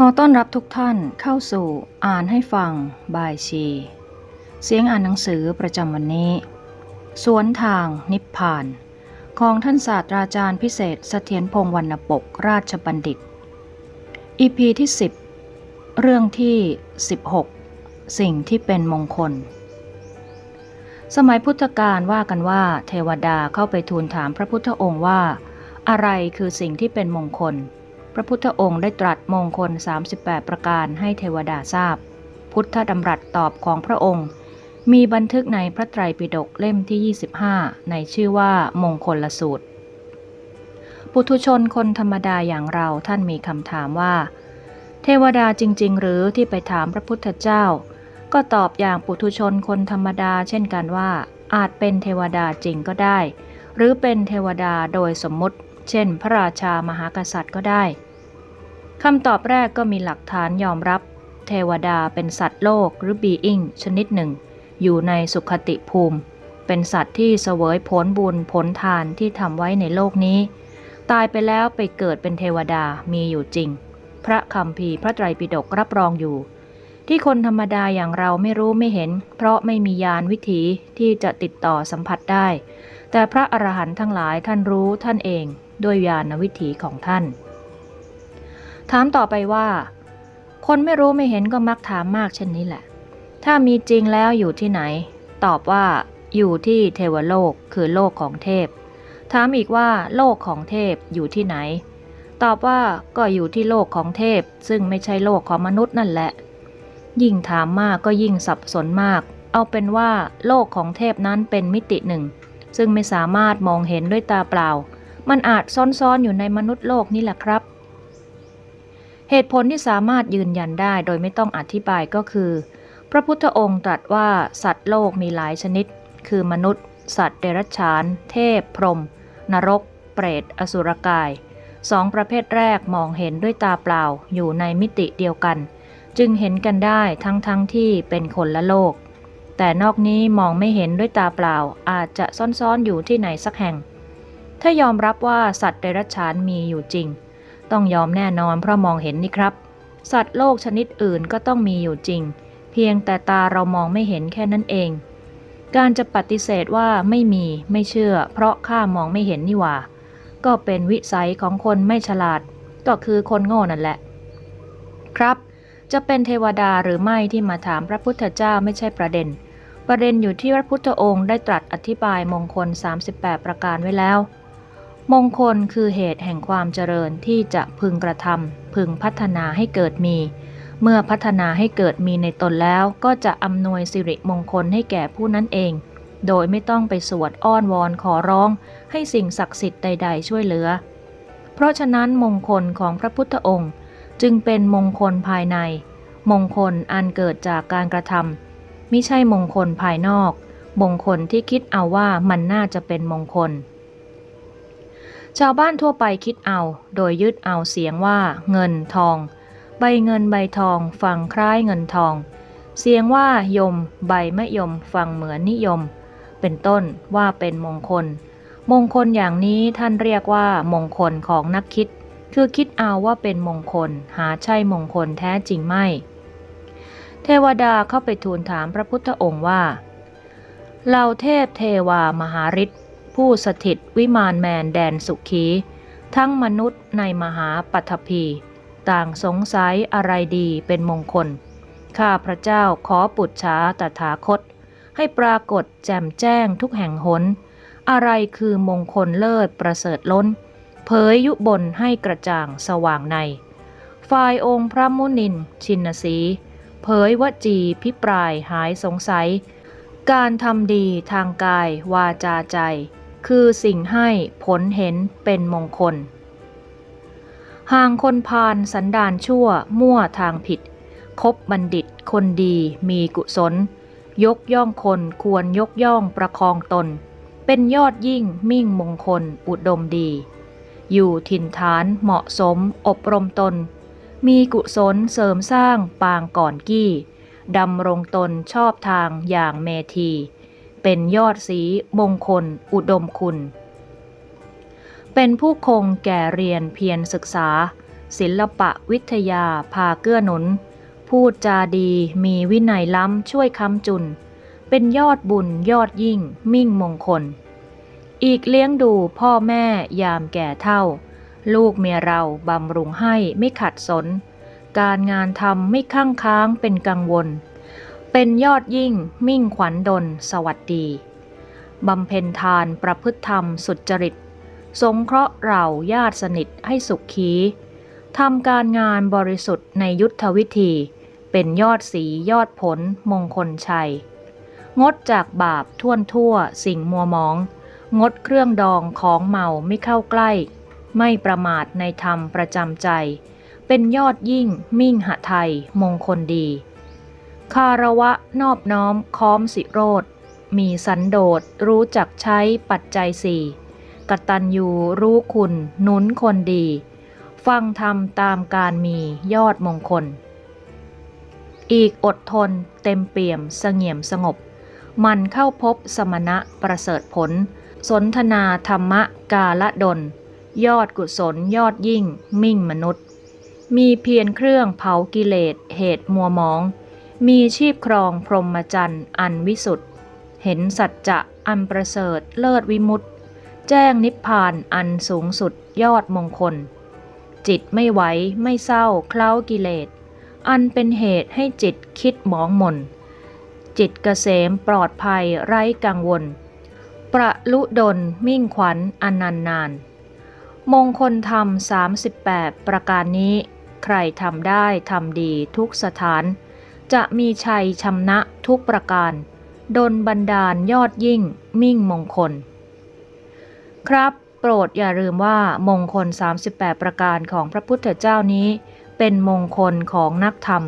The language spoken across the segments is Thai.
ขอต้อนรับทุกท่านเข้าสู่อ่านให้ฟังบายชี เสียงอ่านหนังสือประจำวันนี้ สวนทางนิพพาน ของท่านศาสตราจารย์พิเศษเสถียรพงษ์วรรณปกราชบัณฑิต EP ที่ 10 เรื่องที่ 16 สิ่งที่เป็นมงคล สมัยพุทธกาลว่ากันว่า เทวดาเข้าไปทูลถามพระพุทธองค์ว่า อะไรคือสิ่งที่เป็นมงคล พระพุทธองค์ได้ตรัสมงคล 38 ประการให้เทวดาทราบ พุทธดำรัสตอบของพระองค์ มีบันทึกในพระไตรปิฎกเล่มที่ 25 ในชื่อว่ามงคลละสูตร ปุถุชนคนธรรมดาอย่างเราท่านมีคำถามว่า เทวดาจริง ๆ หรือที่ไปถามพระพุทธเจ้า ก็ตอบอย่างปุถุชนคนธรรมดา เช่นกันว่า อาจเป็นเทวดาจริงก็ได้ หรือเป็นเทวดาโดยสมมติ เช่น พระราชามหากษัตริย์ก็ได้ คำตอบแรกก็มีหลักฐานยอมรับ เทวดาเป็นสัตว์โลกหรือบีอิงชนิดหนึ่ง อยู่ในสุขติภูมิ เป็นสัตว์ที่เสวยผลบุญผลทานที่ทำไว้ในโลกนี้ ตายไปแล้วไปเกิดเป็นเทวดามีอยู่จริง พระคำพีพระไตรปิฎกรับรองอยู่ ที่คนธรรมดาอย่างเราไม่รู้ไม่เห็น เพราะไม่มียานวิถีที่จะติดต่อสัมผัสได้ แต่พระอรหันต์ทั้งหลายท่านรู้ท่านเอง ด้วยญาณวิถีของท่าน ถามต่อไปว่า คนไม่รู้ไม่เห็นก็มักถามมากเช่นนี้แหละ ถ้ามีจริงแล้วอยู่ที่ไหน ตอบว่า อยู่ที่เทวโลกคือโลกของเทพ ถามอีกว่า โลกของเทพอยู่ที่ไหน ตอบว่าก็อยู่ที่โลกของเทพ ซึ่งไม่ใช่โลกของมนุษย์นั่นแหละ ยิ่งถามมากก็ยิ่งสับสนมาก เอาเป็นว่า โลกของเทพนั้นเป็นมิติหนึ่ง ซึ่งไม่สามารถมองเห็นด้วยตาเปล่า มันอาจซ่อนๆอยู่ในมนุษย์โลกนี่แหละครับ เหตุผลที่สามารถยืนยันได้โดยไม่ต้องอธิบายก็คือ พระพุทธองค์ตรัสว่าสัตว์โลกมีหลายชนิด คือมนุษย์ สัตว์เดรัจฉาน เทพ พรหมนรก เปรต อสุรกายสองประเภทแรกมองเห็นด้วยตาเปล่าอยู่ในมิติเดียวกัน จึงเห็นกันได้ทั้งทั้งที่เป็นคนละโลก แต่นอกนี้มองไม่เห็นด้วยตาเปล่าอาจจะซ่อนๆอยู่ที่ไหนสักแห่ง ถ้ายอมรับว่าสัตว์เดรัจฉานมีอยู่จริง ต้องยอมแน่นอนเพราะมองเห็นนี่ครับ สัตว์โลกชนิดอื่นก็ต้องมีอยู่จริง เพียงแต่ตาเรามองไม่เห็นแค่นั้นเอง การจะปฏิเสธว่าไม่มีไม่เชื่อ เพราะข้ามองไม่เห็นนี่หว่า ก็เป็นวิสัยของคนไม่ฉลาด ก็คือคนโง่นั่นแหละ ครับ จะเป็นเทวดาหรือไม่ที่มาถามพระพุทธเจ้าไม่ใช่ประเด็น ประเด็นอยู่ที่พระพุทธองค์ได้ตรัสอธิบายมงคล 38 ประการไว้แล้ว มงคลคือเหตุแห่งความเจริญที่จะพึงกระทำพึงพัฒนาให้เกิดมี เมื่อพัฒนาให้เกิดมีในตนแล้วก็จะอำนวยสิริมงคลให้แก่ผู้นั้นเอง โดยไม่ต้องไปสวดอ้อนวอนขอร้อง ให้สิ่งศักดิ์สิทธิ์ใด ๆ ช่วยเหลือ เพราะฉะนั้นมงคลของพระพุทธองค์ จึงเป็นมงคลภายใน มงคลอันเกิดจากการกระทำมิใช่มงคลภายนอก มงคลที่คิดเอาว่ามันน่าจะเป็นมงคล ชาวบ้านทั่วไปคิดเอา โดยยึดเอาเสียงว่า เงินทอง ใบเงินใบทองฟังคล้ายเงินทอง เสียงว่ายม ใบมะยมฟังเหมือนนิยม เป็นต้นว่าเป็นมงคล มงคลอย่างนี้ท่านเรียกว่า มงคลของนักคิด คือคิดเอาว่าเป็นมงคล หาใช่มงคลแท้จริงไม่ เทวดาเข้าไปทูลถามพระพุทธองค์ว่าเหล่าเทพเทวามหาฤทธิ์ ผู้สถิตวิมานแมนแดนสุขี ทั้งมนุษย์ในมหาปัทภีต่างสงสัยอะไรดีเป็นมงคล ข้าพระเจ้าขอปุจฉาตถาคต ให้ปรากฏแจ่มแจ้งทุกแห่งหน อะไรคือมงคลเลิศประเสริฐล้น เผยยุบนให้กระจ่างสว่างในฝ่ายองค์พระมุนินชินสีเผยวจีพิปรายหายสงสัย การทำดีทางกายวาจาใจ คือสิ่งให้ผลเห็นเป็นมงคล ห่างคนพาลสันดานชั่วมั่วทางผิด คบบัณฑิตคนดีมีกุศล ยกย่องคนควรยกย่องประคองตน เป็นยอดยิ่งมิ่งมงคลอุดมดี อยู่ถิ่นฐานเหมาะสมอบรมตน มีกุศลเสริมสร้างปางก่อนกี้ดำรงตนชอบทางอย่างเมธี เป็นยอดสีมงคล อุดมคุณ เป็นผู้คงแก่เรียนเพียรศึกษา ศิลปะวิทยาพาเกื้อหนุน พูดจาดีมีวินัยล้ำช่วยค้ำจุน เป็นยอดบุญยอดยิ่ง มิ่งมงคล อีกเลี้ยงดูพ่อแม่ยามแก่เท่า ลูกเมียเราบำรุงให้ไม่ขัดสน การงานทำไม่ข้างค้างเป็นกังวล เป็นยอดยิ่งมิ่งขวัญดลสวัสดี บำเพ็ญทานประพฤติธรรมสุจริต สงเคราะห์เราญาติสนิทให้สุขขีทำการงานบริสุทธิ์ในยุทธวิธี เป็นยอดสียอดผลมงคลชัย งดจากบาปท่วนทั่วสิ่งมัวหมอง งดเครื่องดองของเมาไม่เข้าใกล้ ไม่ประมาทในธรรมประจำใจ เป็นยอดยิ่งมิ่งหะไทยมงคลดี คาระวะนอบน้อมค้อมสิโรธมีสันโดษรู้จักใช้ปัจจัยสี่กตัญญูรู้คุณหนุนคนดี ฟังธรรมตามการมียอดมงคล อีกอดทนเต็มเปี่ยมเสงี่ยมสงบ มันเข้าพบสมณะประเสริฐผล สนทนาธรรมะกาละดล ยอดกุศลยอดยิ่งมิ่งมนุษย์ มีเพียรเครื่องเผากิเลสเหตุมัวมอง มีชีพครองพรหมจรรย์อันวิสุทธ์เห็นสัจจะอันประเสริฐเลิศวิมุตติแจ้งนิพพานอันสูงสุดยอดมงคล จิตไม่ไหวไม่เศร้าเคล้ากิเลส อันเป็นเหตุให้จิตคิดหมองหม่น จิตเกษมปลอดภัยไร้กังวล ประลุดลมิ่งขวัญอนันนาน มงคลธรรม 38 ประการนี้ ใครทำได้ทำดีทุกสถาน จะมีชัยชำนะทุกประการดลบันดาลยอดยิ่งมิ่งมงคล ครับ โปรดอย่าลืมว่ามงคล 38 ประการของพระพุทธเจ้านี้ เป็นมงคลของนักธรรม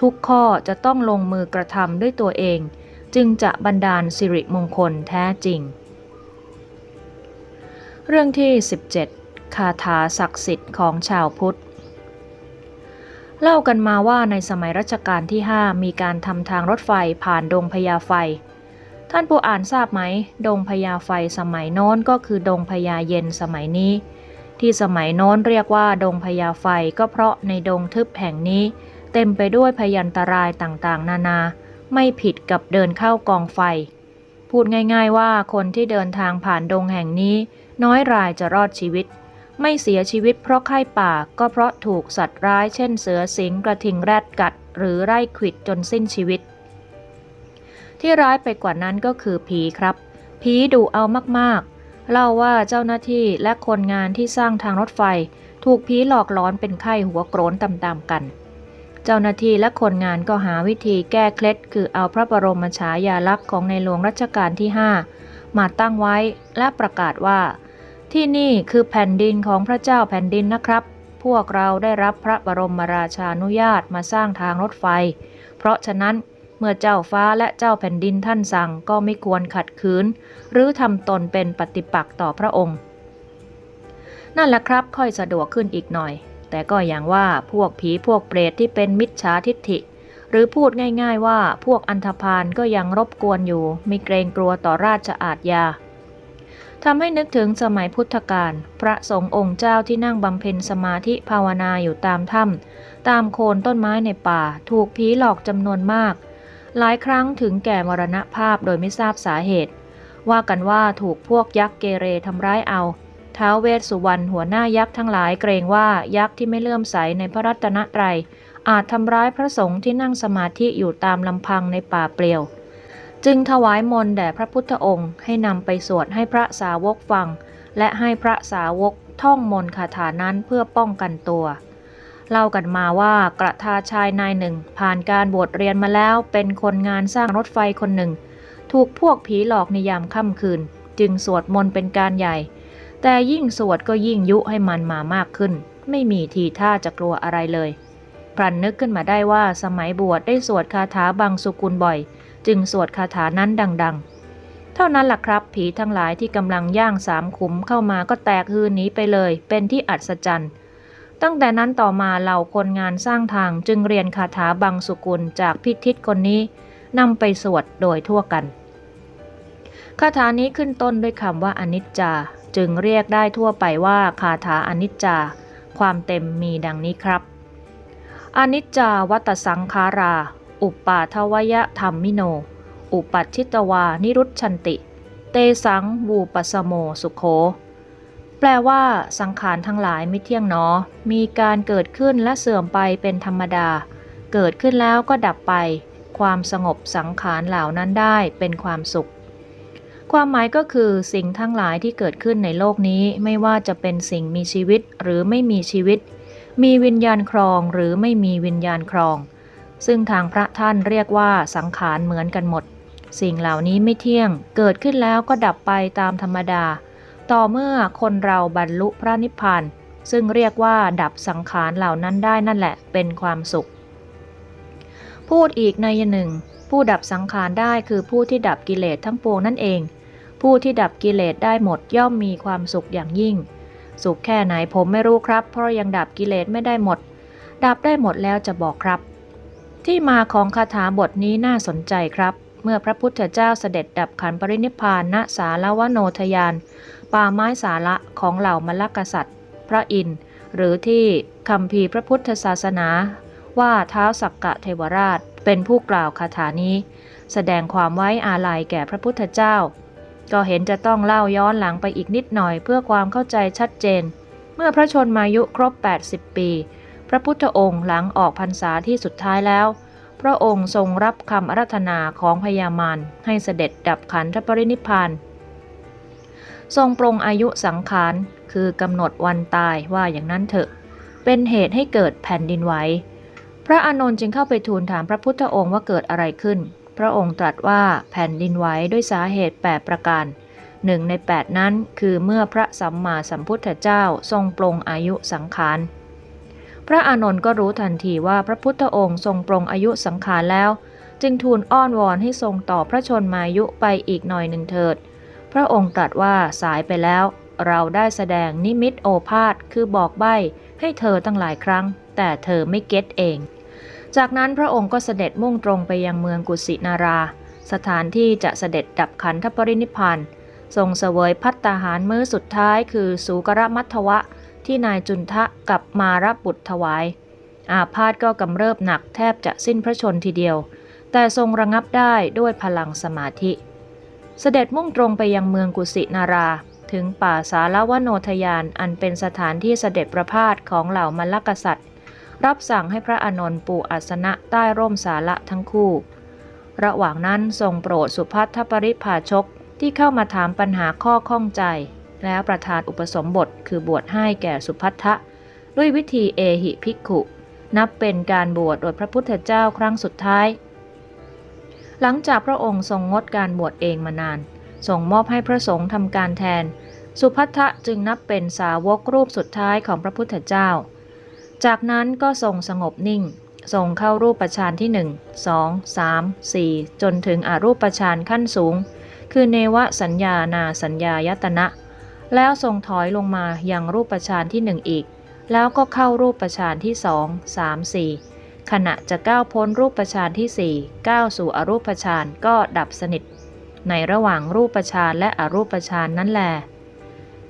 ทุกข้อจะต้องลงมือกระทำด้วยตัวเอง จึงจะบันดาลสิริมงคลแท้จริง เรื่องที่ 17 คาถาศักดิ์สิทธิ์ของชาวพุทธ เล่ากันมาว่าในสมัยรัชกาลที่ 5 มีการทำทางรถไฟผ่านดงพญาไฟ ท่านผู้อ่านทราบไหม ดงพญาไฟสมัยโน้นก็คือดงพญาเย็นสมัยนี้ ที่สมัยโน้นเรียกว่าดงพญาไฟก็เพราะในดงทึบแห่งนี้ เต็มไปด้วยพยันตรายต่างๆ นานา ไม่ผิดกับเดินเข้ากองไฟ พูดง่ายๆว่าคนที่เดินทางผ่านดงแห่งนี้ น้อยรายจะรอดชีวิต ไม่เสียชีวิตเพราะไข้ป่าก็เพราะถูกสัตว์ร้ายเช่นเสือสิงกระทิงแรดกัด หรือไร่ขิดจนสิ้นชีวิต ที่ร้ายไปกว่านั้นก็คือผีครับ ผีดุเอามากๆ เล่าว่าเจ้าหน้าที่และคนงานที่สร้างทางรถไฟ ถูกผีหลอกล้อนเป็นไข้หัวโกรนตามๆกัน เจ้าหน้าที่และคนงานก็หาวิธีแก้เคล็ดคือเอาพระบรมฉายาลักษณ์ของในหลวงรัชกาลที่ 5 มาตั้งไว้และประกาศว่า ที่นี่คือแผ่นดินของพระเจ้าแผ่นดินนะครับ พวกเราได้รับพระบรมราชานุญาตมาสร้างทางรถไฟ เพราะฉะนั้นเมื่อเจ้าฟ้าและเจ้าแผ่นดินท่านสั่งก็ไม่ควรขัดขืน หรือทำตนเป็นปฏิปักษ์ต่อพระองค์ นั่นแหละครับค่อยสะดวกขึ้นอีกหน่อย แต่ก็อย่างว่าพวกผีพวกเปรตที่เป็นมิจฉาทิฐิ หรือพูดง่ายๆว่าพวกอันธพาลก็ยังรบกวนอยู่ ไม่เกรงกลัวต่อราชอาทยา ทำให้นึกถึงสมัยพุทธกาลพระสงฆ์องค์เจ้าที่นั่งบำเพ็ญสมาธิภาวนาอยู่ตามถ้ำตามโคนต้นไม้ในป่า ถูกผีหลอกจำนวนมาก หลายครั้งถึงแก่มรณภาพโดยไม่ทราบสาเหตุ ว่ากันว่าถูกพวกยักษ์เกเรทำร้ายเอาท้าวเวสสุวรรณหัวหน้ายักษ์ทั้งหลายเกรงว่ายักษ์ที่ไม่เลื่อมใสในพระรัตนตรัยอาจทำร้ายพระสงฆ์ที่นั่งสมาธิอยู่ตามลำพังในป่าเปลี่ยว จึงถวายมนต์แด่พระพุทธองค์ให้นำไปสวดให้พระสาวกฟัง และให้พระสาวกท่องมนต์คาถานั้นเพื่อป้องกันตัว เล่ากันมาว่ากระทาชายนายหนึ่ง ผ่านการบวชเรียนมาแล้วเป็นคนงานสร้างรถไฟคนหนึ่ง ถูกพวกผีหลอกในยามค่ำคืน จึงสวดมนต์เป็นการใหญ่ แต่ยิ่งสวดก็ยิ่งยุให้มันมามากขึ้น ไม่มีทีท่าจะกลัวอะไรเลยพรันนึกขึ้นมาได้ว่าสมัยบวชได้สวดคาถาบางสุกุลบ่อย จึงสวดคาถานั้นดัง ๆ เท่านั้นล่ะครับ ผีทั้งหลายที่กำลังย่างสามขุมเข้ามาก็แตกฮือหนีไปเลย เป็นที่อัศจรรย์ ตั้งแต่นั้นต่อมาเหล่าคนงานสร้างทางจึงเรียนคาถาบางสุกุลจากพิทิศคนนี้นำไปสวดโดยทั่วกันคาถานี้ขึ้นต้นด้วยคำว่าอนิจจา จึงเรียกได้ทั่วไปว่าคาถาอนิจจา ความเต็มมีดังนี้ครับ อนิจจาวัตสังขารา อุปาทวยธรรมมิโน อุปัชชิตวา นิรุชชันติ เตสังวูปัสโมสุโขแปลว่า สังขารทั้งหลายไม่เที่ยงหนอ มีการเกิดขึ้นและเสื่อมไปเป็นธรรมดา เกิดขึ้นแล้วก็ดับไป ความสงบสังขารเหล่านั้นได้เป็นความสุข ความหมายก็คือสิ่งทั้งหลายที่เกิดขึ้นในโลกนี้ไม่ว่าจะเป็นสิ่งมีชีวิตหรือไม่มีชีวิต มีวิญญาณครองหรือไม่มีวิญญาณครอง ซึ่งทางพระท่านเรียกว่าสังขารเหมือนกันหมด สิ่งเหล่านี้ไม่เที่ยง เกิดขึ้นแล้วก็ดับไปตามธรรมดา ต่อเมื่อคนเราบรรลุพระนิพพานซึ่งเรียกว่าดับสังขารเหล่านั้นได้นั่นแหละเป็นความสุข พูดอีกในยหนึ่ง ผู้ดับสังขารได้คือผู้ที่ดับกิเลสทั้งปวงนั่นเอง ผู้ที่ดับกิเลสได้หมดย่อมมีความสุขอย่างยิ่ง สุขแค่ไหนผมไม่รู้ครับ เพราะยังดับกิเลสไม่ได้หมด ดับได้หมดแล้วจะบอกครับ ที่มาของคาถาบทนี้น่าสนใจครับ เมื่อพระพุทธเจ้าเสด็จดับขันปรินิพานณสาลวโนทยาน ป่าไม้สาระของเหล่ามลกษัตริย์ พระอินทร์หรือที่คำพีพระพุทธศาสนา ว่าเท้าสักกะเทวราชเป็นผู้กล่าวคาถานี้ แสดงความไว้อาลัยแก่พระพุทธเจ้า ก็เห็นจะต้องเล่าย้อนหลังไปอีกนิดหน่อยเพื่อความเข้าใจชัดเจน เมื่อพระชนมายุครบ 80 ปี ระพุทธองค์หลังออกพรรษาที่สุดท้ายแล้ว พระองค์ทรงรับคำอารัธนาของพญามารให้เสด็จดับขันธปรินิพานทรงปรงอายุสังขารคือกำหนดวันตายว่าอย่างนั้นเถอะ เป็นเหตุให้เกิดแผ่นดินไหวพระอานนท์จึงเข้าไปทูลถามพระพุทธองค์ว่าเกิดอะไรขึ้น พระองค์ตรัสว่าแผ่นดินไหวด้วยสาเหตุ 8 ประการหนึ่งใน 8 นั้นคือเมื่อพระสัมมาสัมพุทธเจ้าทรงปรงอายุสังขาร พระอานนท์ก็รู้ทันทีว่าพระพุทธองค์ทรงปรงอายุสังขารแล้ว จึงทูลอ้อนวอนให้ทรงต่อพระชนมายุไปอีกหน่อยหนึ่งเถิด พระองค์ตรัสว่าสายไปแล้ว เราได้แสดงนิมิตโอภาษคือบอกใบ้ให้เธอตั้งหลายครั้ง แต่เธอไม่เก็ตเอง จากนั้นพระองค์ก็เสด็จมุ่งตรงไปยังเมืองกุสินารา สถานที่จะเสด็จดับขันธปรินิพานทรงเสวยพัตตาหารมื้อสุดท้ายคือสูกรมัทวะ ที่นายจุนทะกับมารับบุตรถวาย อาพาธก็กำเริบหนักแทบจะสิ้นพระชนทีเดียว แต่ทรงระงับได้ด้วยพลังสมาธิ เสด็จมุ่งตรงไปยังเมืองกุสินารา ถึงป่าสาลวโนทยานอันเป็นสถานที่เสด็จประพาสของเหล่ามลกษัตริย์ รับสั่งให้พระอนนท์ปูอาสนะใต้ร่มสาละทั้งคู่ ระหว่างนั้นทรงโปรดสุพัทธปริภาชกที่เข้ามาถามปัญหาข้อข้องใจ แล้วประทานอุปสมบทคือบวชให้แก่สุพัทธะ ด้วยวิธีเอหิภิกขุ นับเป็นการบวชโดยพระพุทธเจ้าครั้งสุดท้าย หลังจากพระองค์ทรงงดการบวชเองมานานทรงมอบให้พระสงฆ์ทำการแทน สุพัทธะจึงนับเป็นสาวกรูปสุดท้ายของพระพุทธเจ้า จากนั้นก็ทรงสงบนิ่งทรงเข้ารูปฌานที่ 1 2 3 4 จนถึงอรูปฌานขั้นสูง คือเนวสัญญานาสัญญายตนะ แล้วทรงถอยลงมาอยังรูปฌานที่หนึ่งอีก แล้วก็เข้ารูปฌานที่สองสามสี่ขณะจะก้าวพ้นรูปฌานที่สี่ก้าวสู่อรูปฌานก็ดับสนิท ในระหว่างรูปฌานและอรูปฌานนั่นแหละ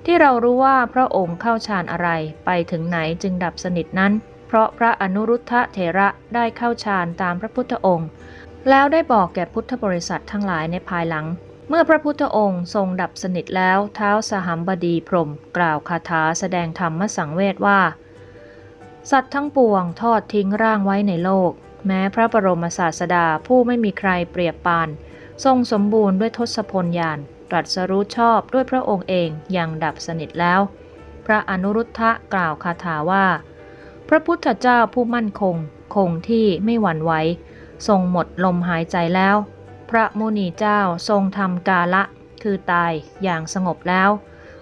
ที่เรารู้ว่าพระองค์เข้าฌานอะไรไปถึงไหนจึงดับสนิทนั้น เพราะพระอนุรุทธะเถระได้เข้าฌานตามพระพุทธองค์ แล้วได้บอกแก่พุทธบริษัททั้งหลายในภายหลัง เมื่อพระพุทธองค์ทรงดับสนิทแล้วเท้าสหัมบดีพรมกล่าวคาถาแสดงธรรมสังเวชว่า สัตว์ทั้งปวงทอดทิ้งร่างไว้ในโลก แม้พระบรมศาสดาผู้ไม่มีใครเปรียบปาน ทรงสมบูรณ์ด้วยทศพลญาณตรัสรู้ชอบด้วยพระองค์เองอย่างดับสนิทแล้ว พระอนุรุทธะกล่าวคาถาว่า พระพุทธเจ้าผู้มั่นคง คงที่ไม่หวั่นไหวทรงหมดลมหายใจแล้ว ระมุนีเจ้าทรงทำกาละ คือตายอย่างสงบแล้ว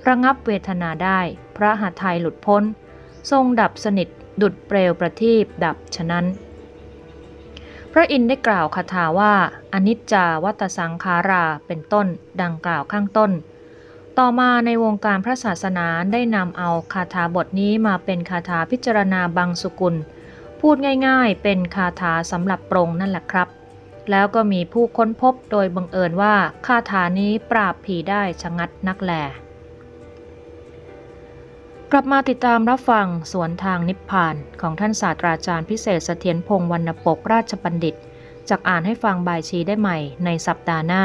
ระงับเวทนาได้ พระหัตถ์ไทยหลุดพ้น ทรงดับสนิทดุดเปลวประทีปดับฉะนั้น พระอินทร์ได้กล่าวคาถาว่า อนิจจาวัตสังขาราเป็นต้น ดังกล่าวข้างต้น ต่อมาในวงการพระศาสนาได้นำเอาคาถาบทนี้มาเป็นคาถาพิจารณาบางสุกุล พูดง่ายๆ เป็นคาถาสำหรับปรงนั่นแหละครับ แล้วก็มีผู้ค้นพบโดยบังเอิญว่าคาถานี้ปราบผีได้ชะงัดนักแล กลับมาติดตามรับฟังสวนทางนิพพานของท่านศาสตราจารย์พิเศษเสถียรพงษ์วรรณปกราชบัณฑิตจากอ่านให้ฟังบายชีได้ใหม่ในสัปดาห์หน้า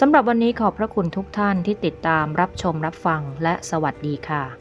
สำหรับวันนี้ขอบพระคุณทุกท่านที่ติดตามรับชมรับฟังและสวัสดีค่ะ